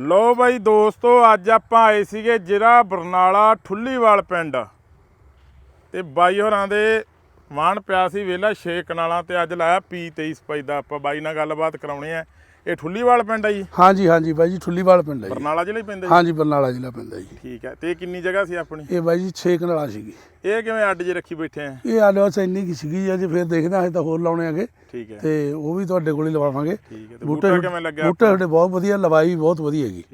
ਲੋ ਬਾਈ ਦੋਸਤੋ, ਅੱਜ ਆਪਾਂ ਆਏ ਸੀਗੇ ਜ਼ਿਲ੍ਹਾ ਬਰਨਾਲਾ ਠੁੱਲੀਵਾਲ ਪਿੰਡ। ਤੇ ਬਾਈ ਹੋਰਾਂ ਦੇ ਵਾਣ ਪਿਆ ਸੀ ਵੇਲਾ ਛੇ ਕਨਾਲਾਂ ਤੇ ਅੱਜ ਲਾਇਆ ਪੀ 23 ਸਪਾਈ ਦਾ। ਆਪਾਂ ਬਾਈ ਨਾਲ ਗੱਲਬਾਤ ਕਰਾਉਣੀ ਹੈ। ਇਹ ਠੁੱਲੀਵਾਲ ਪਿੰਡ ਆ ਜੀ? ਹਾਂਜੀ ਹਾਂਜੀ ਬਾਈ ਜੀ ਠੁੱਲੀਵਾਲ ਪਿੰਡ ਹੈ ਜੀ। ਬਰਨਾਲਾ ਜ਼ਿਲ੍ਹਾ ਹੀ ਪੈਂਦਾ ਜੀ? ਹਾਂਜੀ ਬਰਨਾਲਾ ਜ਼ਿਲ੍ਹਾ ਪੈਂਦਾ ਜੀ। ਠੀਕ ਹੈ ਤੇ ਇਹ ਕਿੰਨੀ ਜਗ੍ਹਾ ਸੀ ਆਪਣੀ? ਇਹ ਬਾਈ ਜੀ 6 ਕਨਾਲਾਂ ਸੀਗੀ। ਇਹ ਕਿਵੇਂ ਅੱਡ ਜੇ ਰੱਖੀ ਬੈਠੇ ਆ? ਇਹ ਆਲੇ ਇੰਨੀ ਕੀ ਸੀਗੀ ਅਜੇ ਫਿਰ ਦੇਖਦੇ ਹਾਂ ਅਸੀਂ ਤਾਂ ਹੋਰ ਲਾਉਣੇ ਆਗੇ। ਠੀਕ ਹੈ ਤੇ ਉਹ ਵੀ ਤੁਹਾਡੇ ਕੋਲ ਹੀ ਲਵਾਵਾਂਗੇ। ਠੀਕ ਹੈ ਤੇ ਬੂਟਾ ਕਿਵੇਂ ਲੱਗਿਆ ਬੂਟੇ ਤੁਹਾਡੇ ਬਹੁਤ ਵਧੀਆ ਲਵਾਈ ਬਹੁਤ ਵਧੀਆ ਹੈਗੀ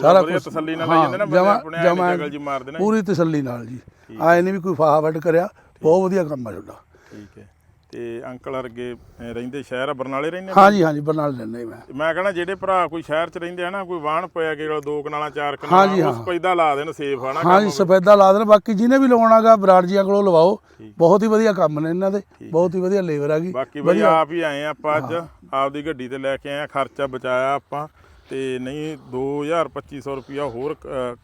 ਸਾਰਾ ਕੁਛ- ਤਸੱਲੀ ਨਾਲ ਜਾਂਦੇ ਨਾ ਬੰਦੇ ਆਪਣੇ ਜਗਲ ਜੀ ਮਾਰਦੇ ਨੇ ਪੂਰੀ ਤਸੱਲੀ ਨਾਲ ਜੀ। ਆਏ ਨੇ ਵੀ ਕੋਈ ਫਾਹਾ ਵੱਢ ਕਰਿਆ ਬਹੁਤ ਵਧੀਆ ਕੰਮ ਆ ਤੁਹਾਡਾ। ਠੀਕ ਹੈ ਤੇ ਅੰਕਲ ਅਹ, ਰਹਿੰਦੇ ਸ਼ਹਿਰ ਆ ਬਰਨਾਲੇ ਰਹਿੰਦੇ ਨੇ? ਹਾਂਜੀ ਹਾਂਜੀ ਬਰਨਾਲਾ ਲੈਣੇ ਮੈਂ। ਮੈਂ ਕਹਣਾ ਜਿਹੜੇ ਭਰਾ ਕੋਈ ਸ਼ਹਿਰ ਚ ਰਹਿੰਦੇ ਆ ਨਾ ਕੋਈ ਵਾਹਣ ਪਿਆ ਕੇ ਦੋ ਕਨਾਲਾਂ ਚਾਰ ਹਾਂਜੀ, ਕਨਾਲਾਂ ਉਸ। ਪੈਦਾ ਲਾ ਦੇਣ ਸੇਫ ਆ ਨਾ ਹਾਂਜੀ ਸਫੈਦਾ ਲਾ ਦੇਣ ਬਾਕੀ ਜਿਹਨੇ ਵੀ ਲਵਾਉਣਾਗਾ ਬਰਾੜ ਜੀਆਂ ਕੋਲੋਂ ਲਵਾਓ। ਬਹੁਤ ਹੀ ਵਧੀਆ ਕੰਮ ਨੇ ਇਹਨਾਂ ਦੇ ਬਹੁਤ ਹੀ ਵਧੀਆ ਲੇਬਰ ਆ ਗਈ। ਬਾਕੀ ਬਈ ਆਪ ਹੀ ਆਏ ਆ ਆਪਾਂ ਅੱਜ ਆਪਦੀ ਗੱਡੀ ਤੇ ਲੈ ਕੇ ਆਏ ਆ ਖਰਚਾ ਬਚਾਇਆ ਆਪਾਂ। ਤੇ ਨਹੀਂ 2000 2500 ਰੁਪਿਆ ਹੋਰ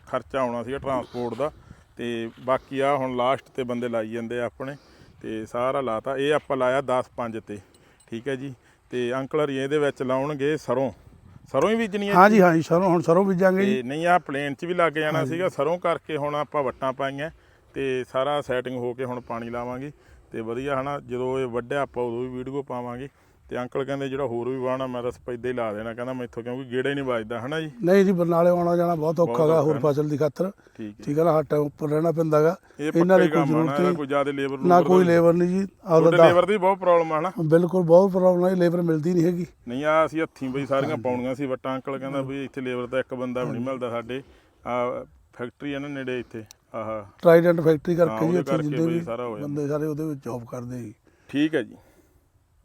ਖਰਚਾ ਆਉਣਾ ਸੀਗਾ ਟਰਾਂਸਪੋਰਟ ਦਾ। ਤੇ ਬਾਕੀ ਆ ਹੁਣ ਲਾਸਟ ਤੇ ਬੰਦੇ ਲਾਈ ਜਾਂਦੇ ਆ ਆਪਣੇ। ਤੇ ਸਾਰਾ ਲਾਤਾ। ਇਹ ਆਪਾਂ ਲਾਇਆ 10 5 ਤੇ ਠੀਕ ਹੈ ਜੀ। ਤੇ ਅੰਕਲ ਹਰੀ ਇਹਦੇ ਵਿੱਚ ਲਾਉਣਗੇ ਸਰੋਂ। ਸਰੋਂ ਹੀ ਬੀਜਣੀ ਹੈ ਹਾਂਜੀ ਹਾਂਜੀ ਸਰੋਂ ਹੁਣ ਸਰੋਂ ਬੀਜਾਂਗੇ ਜੀ। ਤੇ ਨਹੀਂ ਆ ਪਲੇਨ 'ਚ ਵੀ ਲੱਗ ਜਾਣਾ ਸੀਗਾ। ਸਰੋਂ ਕਰਕੇ ਹੁਣ ਆਪਾਂ ਵੱਟਾਂ ਪਾਈਆਂ। ਤੇ ਸਾਰਾ ਸੈਟਿੰਗ ਹੋ ਕੇ ਹੁਣ ਪਾਣੀ ਲਾਵਾਂਗੇ। ਤੇ ਵਧੀਆ ਹਨਾ ਜਦੋਂ ਇਹ ਵੱਢਿਆ ਆਪਾਂ ਉਦੋਂ ਵੀ ਵੀਡੀਓ ਪਾਵਾਂਗੇ। ਤੇ ਅੰਕਲ ਕਹਿੰਦੇ ਜਿਹੜਾ ਹੋਰ ਵੀ ਵਾਹਣਾ ਮੈਂ ਤਾਂ ਸਪੈਦਾ ਹੀ ਲਾ ਦੇਣਾ। ਕਹਿੰਦਾ ਮੈਥੋਂ ਕਿਉਂਕਿ ਗੇੜਾ ਹੀ ਨਹੀਂ ਵੱਜਦਾ ਹਨਾ ਜੀ? ਨਹੀਂ ਜੀ ਬਰਨਾਲੇ ਆਉਣਾ ਜਾਣਾ ਬਹੁਤ ਔਖਾ ਗਾ ਹੋਰ ਫਸਲ ਦੀ ਖਾਤਰ। ਠੀਕ ਹੈ। ਹੈ ਨਾ ਹੱਟ ਉੱਪਰ ਰਹਿਣਾ ਪੈਂਦਾਗਾ ਇਹ ਇਹਨਾਂ ਦੀ ਹੀ ਕੋਈ ਜ਼ਰੂਰਤ ਨਹੀਂ। ਕੋਈ ਜ਼ਿਆਦਾ ਲੇਬਰ ਨਾ ਕੋਈ ਲੇਬਰ ਨਹੀਂ ਜੀ ਆਪਦਾ ਲੇਬਰ ਦੀ ਬਹੁਤ ਪ੍ਰੋਬਲਮ ਆ ਨਾ ਬਿਲਕੁਲ ਬਹੁਤ ਪ੍ਰੋਬਲਮ ਹੈ ਲੇਬਰ ਮਿਲਦੀ ਨਹੀਂ ਹੈਗੀ। ਨਹੀਂ ਆ ਅਸੀਂ ਹੱਥੀਂ ਬਈ ਸਾਰੀਆਂ ਪਾਉਣੀਆਂ ਸੀ ਵੱਟਾਂ। ਅੰਕਲ ਕਹਿੰਦਾ ਵੀ ਇੱਥੇ ਲੇਬਰ ਦਾ ਇੱਕ ਬੰਦਾ ਵੀ ਨਹੀਂ ਮਿਲਦਾ ਸਾਡੇ। ਆ ਫੈਕਟਰੀ ਆ ਨਾ ਨੇੜੇ ਇੱਥੇ ਆਹ। ਟਰਾਈਡੈਂਟ ਫੈਕਟਰੀ ਹਾਂ, ਕਰਕੇ ਜੀ ਕਰਕੇ ਜਿੰਦੇ ਵੀ ਹੋ। ਬੰਦੇ ਸਾਰੇ ਉਹਦੇ ਵਿੱਚ ਜੌਬ ਕਰਦੇ ਜੀ। ਠੀਕ ਹੈ ਜੀ।